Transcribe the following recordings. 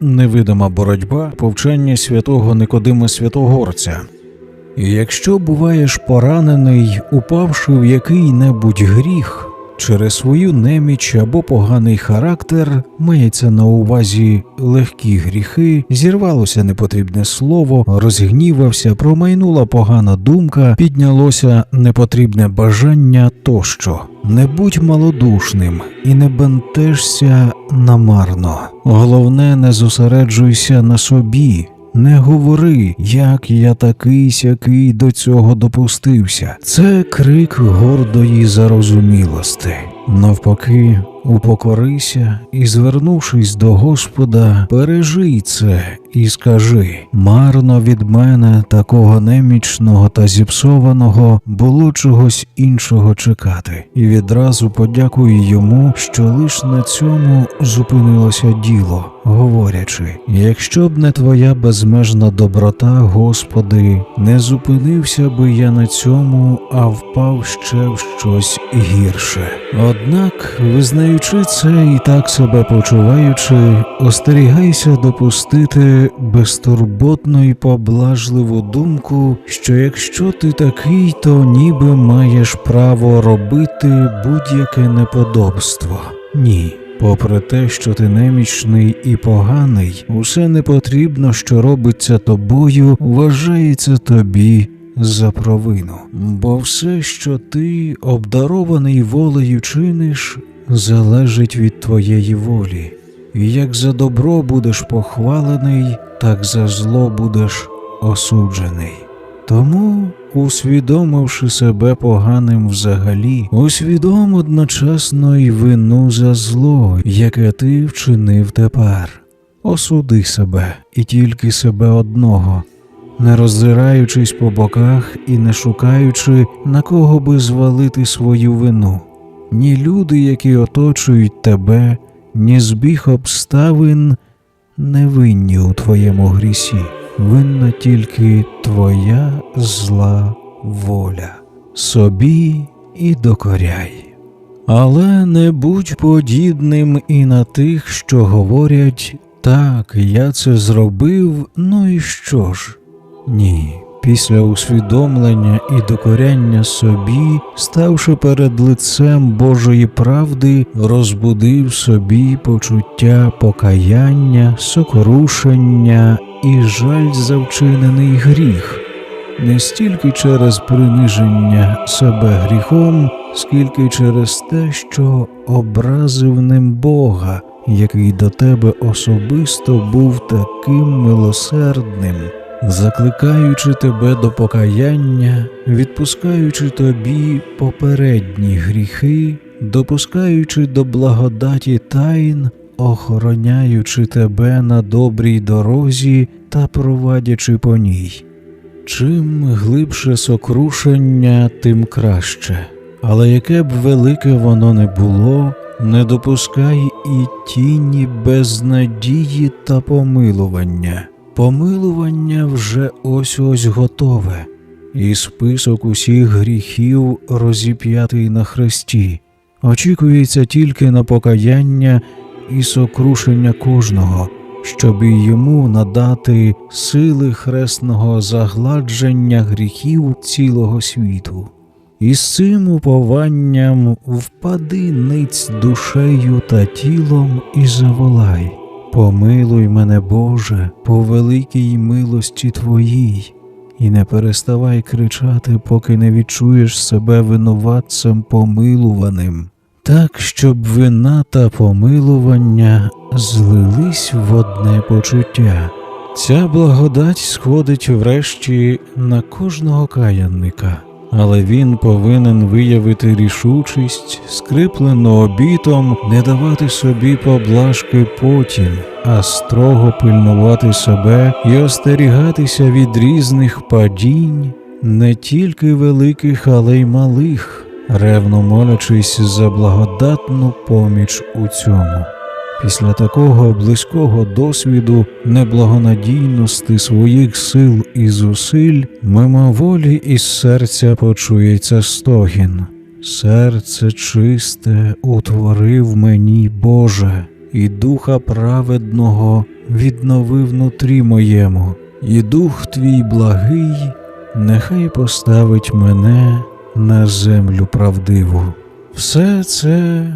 невидима боротьба, повчання святого Никодима Святогорця. І якщо буваєш поранений, упавши в який-небудь гріх, через свою неміч або поганий характер, мається на увазі легкі гріхи, зірвалося непотрібне слово, розгнівався, промайнула погана думка, піднялося непотрібне бажання тощо. Не будь малодушним і не бентежся намарно. Головне, не зосереджуйся на собі. Не говори, як я такий сякий до цього допустився. Це крик гордої зарозумілости. Навпаки, упокорися і, звернувшись до Господа, пережий це і скажи: марно від мене, такого немічного та зіпсованого, було чогось іншого чекати, і відразу подякуй йому, що лиш на цьому зупинилося діло, говорячи: якщо б не твоя безмежна доброта, Господи, не зупинився би я на цьому, а впав ще в щось гірше. Однак, визнаючи це і так себе почуваючи, остерігайся допустити безтурботну і поблажливу думку, що якщо ти такий, то ніби маєш право робити будь-яке неподобство. Ні. Попри те, що ти немічний і поганий, усе непотрібно, що робиться тобою, вважається тобі за провину. Бо все, що ти, обдарований волею чиниш, залежить від твоєї волі. І як за добро будеш похвалений, так за зло будеш осуджений. Тому, усвідомивши себе поганим взагалі, усвідом одночасно й вину за зло, яке ти вчинив тепер. Осуди себе і тільки себе одного, не роззираючись по боках і не шукаючи, на кого би звалити свою вину. Ні люди, які оточують тебе, ні збіг обставин не винні у твоєму грісі, винна тільки твоя зла воля. Собі і докоряй. Але не будь подібним і на тих, що говорять так, я це зробив, ну і що ж? Ні. Після усвідомлення і докоряння собі, ставши перед лицем Божої правди, розбудив собі почуття покаяння, сокорушення і жаль за вчинений гріх, не стільки через приниження себе гріхом, скільки через те, що образив ним Бога, який до тебе особисто був таким милосердним закликаючи тебе до покаяння, відпускаючи тобі попередні гріхи, допускаючи до благодаті тайн, охороняючи тебе на добрій дорозі та провадячи по ній. Чим глибше сокрушення, тим краще, але яке б велике воно не було, не допускай і тіні безнадії та помилування. Помилування вже ось ось готове, і список усіх гріхів розіп'ятий на хресті, очікується тільки на покаяння і сокрушення кожного, щоб і йому надати сили хресного загладження гріхів цілого світу. І з цим упованням впади ниць душею та тілом і заволай. Помилуй мене, Боже, по великій милості Твоїй, і не переставай кричати, поки не відчуєш себе винуватцем помилуваним, так, щоб вина та помилування злились в одне почуття. Ця благодать сходить врешті на кожного каянника але він повинен виявити рішучість, скриплену обітом, не давати собі поблажки потім, а строго пильнувати себе і остерігатися від різних падінь, не тільки великих, але й малих, ревно молячись за благодатну поміч у цьому. Після такого близького досвіду неблагонадійності своїх сил і зусиль, мимоволі із серця почується стогін. Серце чисте утворив мені, Боже, і духа праведного віднови внутрі моєму, і дух твій благий, нехай поставить мене на землю правдиву. Все це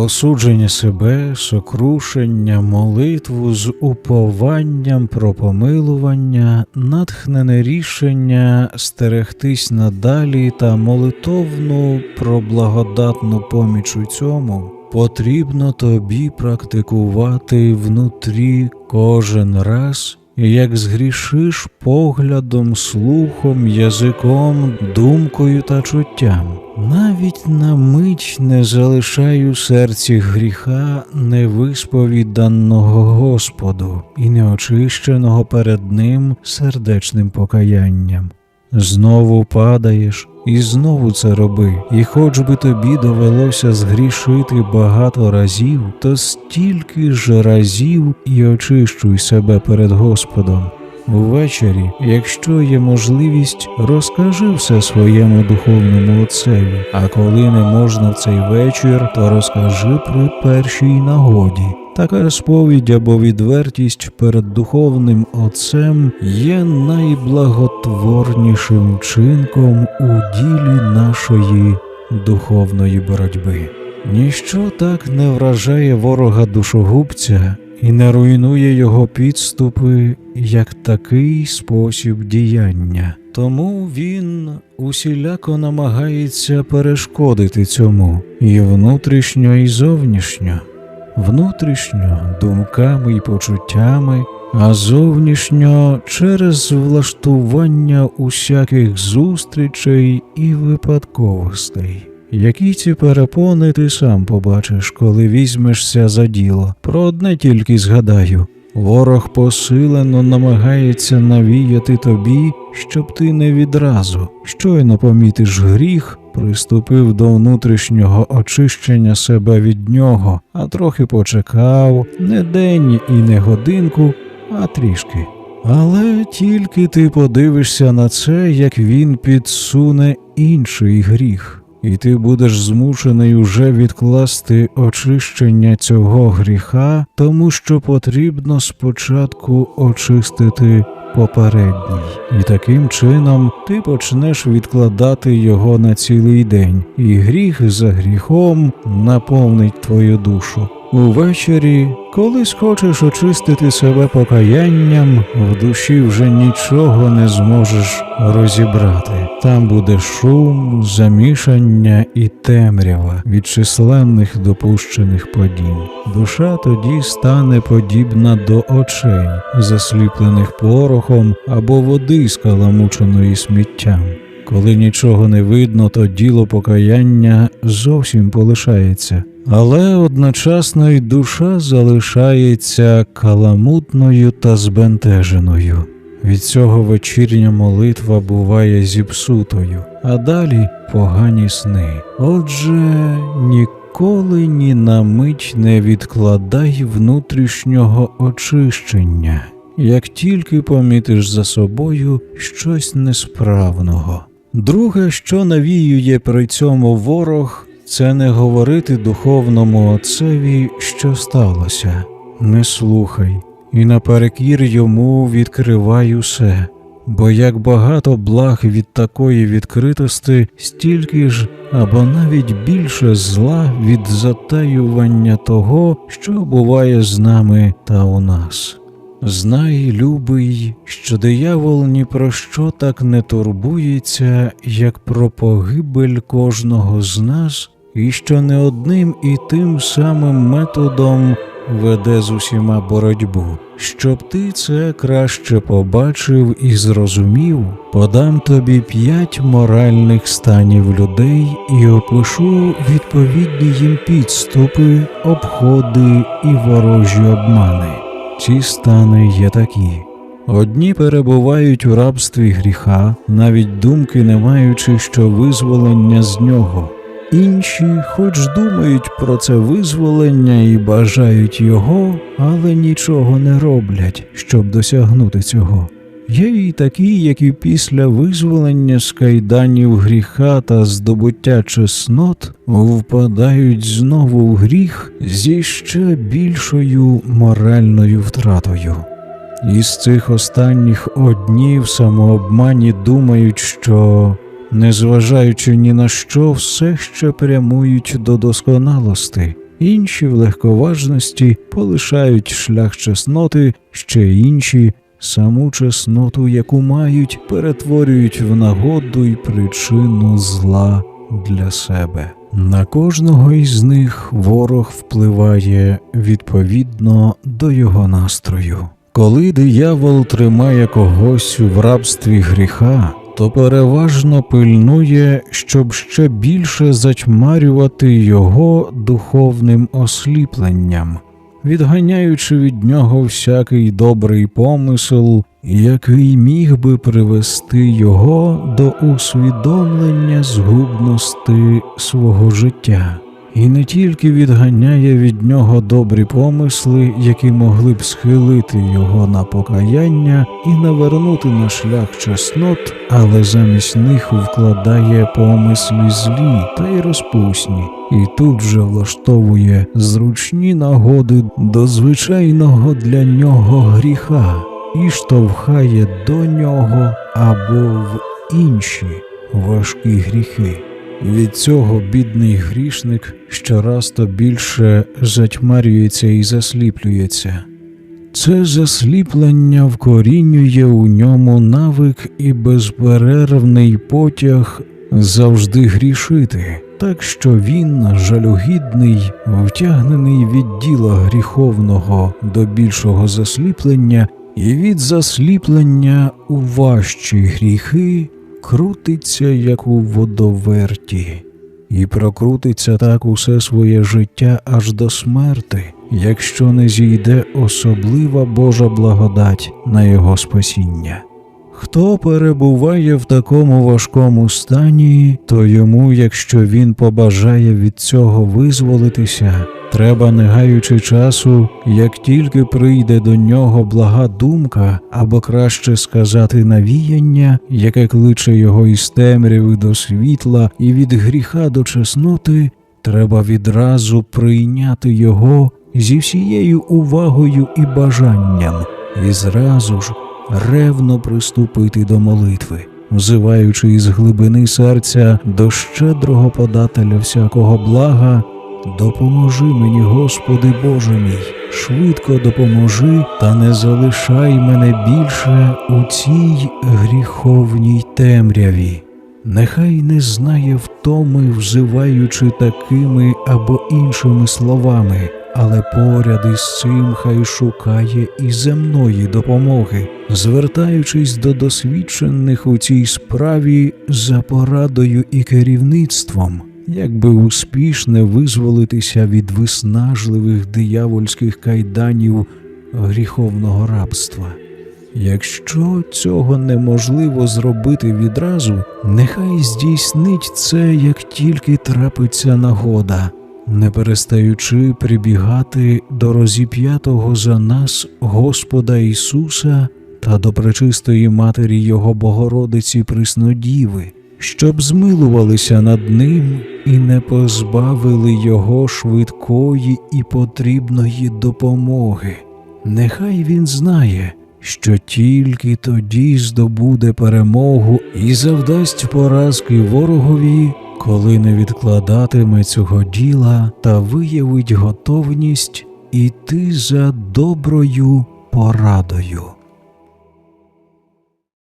осудження себе, сокрушення, молитву з упованням про помилування, натхнене рішення стерегтись надалі та молитовну про благодатну поміч у цьому. Потрібно тобі практикувати внутрі кожен раз, як згрішиш поглядом, слухом, язиком, думкою та чуттям. Навіть на мить не залишай у серці гріха невисповіданого Господу і неочищеного перед Ним сердечним покаянням. Знову падаєш, і знову це роби, і хоч би тобі довелося згрішити багато разів, то стільки ж разів і очищуй себе перед Господом. Увечері, якщо є можливість, розкажи все своєму духовному отцеві, а коли не можна в цей вечір, то розкажи при першій нагоді. Така сповідь або відвертість перед духовним отцем є найблаготворнішим чинком у ділі нашої духовної боротьби. Ніщо так не вражає ворога душогубця і не руйнує його підступи, як такий спосіб діяння. Тому він усіляко намагається перешкодити цьому і внутрішньо, і зовнішньо внутрішньо думками і почуттями, а зовнішньо через влаштування усяких зустрічей і випадковостей. Які ці перепони ти сам побачиш, коли візьмешся за діло. Про одне тільки згадаю. Ворог посилено намагається навіяти тобі, щоб ти не відразу, щойно помітиш гріх, приступив до внутрішнього очищення себе від нього, а трохи почекав не день і не годинку, а трішки. Але тільки ти подивишся на це, як він підсуне інший гріх. І ти будеш змушений уже відкласти очищення цього гріха, тому що потрібно спочатку очистити попередній, і таким чином ти почнеш відкладати його на цілий день, і гріх за гріхом наповнить твою душу. Увечері, коли схочеш очистити себе покаянням, в душі вже нічого не зможеш розібрати. Там буде шум, замішання і темрява від численних допущених подій. Душа тоді стане подібна до очей, засліплених порохом або води, скаламученої сміттям. Коли нічого не видно, то діло покаяння зовсім полишається, але одночасно й душа залишається каламутною та збентеженою. Від цього вечірня молитва буває зіпсутою, а далі погані сни. Отже, ніколи ні на мить не відкладай внутрішнього очищення, як тільки помітиш за собою щось несправного. Друге, що навіює при цьому ворог, це не говорити духовному отцеві, що сталося. Не слухай, і наперекір йому відкривай усе, бо як багато благ від такої відкритості, стільки ж або навіть більше зла від затаювання того, що буває з нами та у нас. Знай, любий, що диявол ні про що так не турбується, як про погибель кожного з нас, і що не одним і тим самим методом веде з усіма боротьбу. Щоб ти це краще побачив і зрозумів, подам тобі п'ять моральних станів людей і опишу відповідні їм підступи, обходи і ворожі обмани. Ці стани є такі. Одні перебувають у рабстві гріха, навіть думки не маючи що визволення з нього. Інші, хоч думають про це визволення і бажають його, але нічого не роблять, щоб досягнути цього. Є і такі, які після визволення з кайданів гріха та здобуття чеснот впадають знову в гріх зі ще більшою моральною втратою. Із цих останніх одні в самообмані думають, що, незважаючи ні на що, все ще прямують до досконалости, інші в легковажності полишають шлях чесноти, ще інші саму чесноту, яку мають, перетворюють в нагоду й причину зла для себе. На кожного із них ворог впливає відповідно до його настрою. Коли диявол тримає когось в рабстві гріха, то переважно пильнує, щоб ще більше затьмарювати його духовним осліпленням, відганяючи від нього всякий добрий помисел, який міг би привести його до усвідомлення згубності свого життя. І не тільки відганяє від нього добрі помисли, які могли б схилити його на покаяння і навернути на шлях чеснот, але замість них вкладає помисли злі та й розпусні, і тут же влаштовує зручні нагоди до звичайного для нього гріха і штовхає до нього або в інші важкі гріхи. Від цього бідний грішник щораз то більше затьмарюється і засліплюється. Це засліплення вкорінює у ньому навик і безперервний потяг завжди грішити, так що він, жалюгідний, втягнений від діла гріховного до більшого засліплення, і від засліплення у важчі гріхи крутиться, як у водоверті, і прокрутиться так усе своє життя аж до смерти, якщо не зійде особлива Божа благодать на його спасіння. Хто перебуває в такому важкому стані, то йому, якщо він побажає від цього визволитися, треба, не гаючи часу, як тільки прийде до нього блага думка, або краще сказати навіяння, яке кличе його із темряви до світла і від гріха до чесноти, треба відразу прийняти його зі всією увагою і бажанням, і зразу ж ревно приступити до молитви, взиваючи із глибини серця до щедрого подателя всякого блага, допоможи мені, Господи Боже мій, швидко допоможи, та не залишай мене більше у цій гріховній темряві. Нехай не знає втоми, взиваючи такими або іншими словами, але поряд із цим хай шукає і земної допомоги, звертаючись до досвідчених у цій справі за порадою і керівництвом, якби успішне визволитися від виснажливих диявольських кайданів гріховного рабства. Якщо цього неможливо зробити відразу, нехай здійснить це, як тільки трапиться нагода, не перестаючи прибігати до розіп'ятого за нас Господа Ісуса та до пречистої Матері Його Богородиці Приснодіви, щоб змилувалися над ним і не позбавили Його швидкої і потрібної допомоги. Нехай він знає, що тільки тоді здобуде перемогу і завдасть поразки ворогові, коли не відкладатиме цього діла та виявить готовність іти за доброю порадою.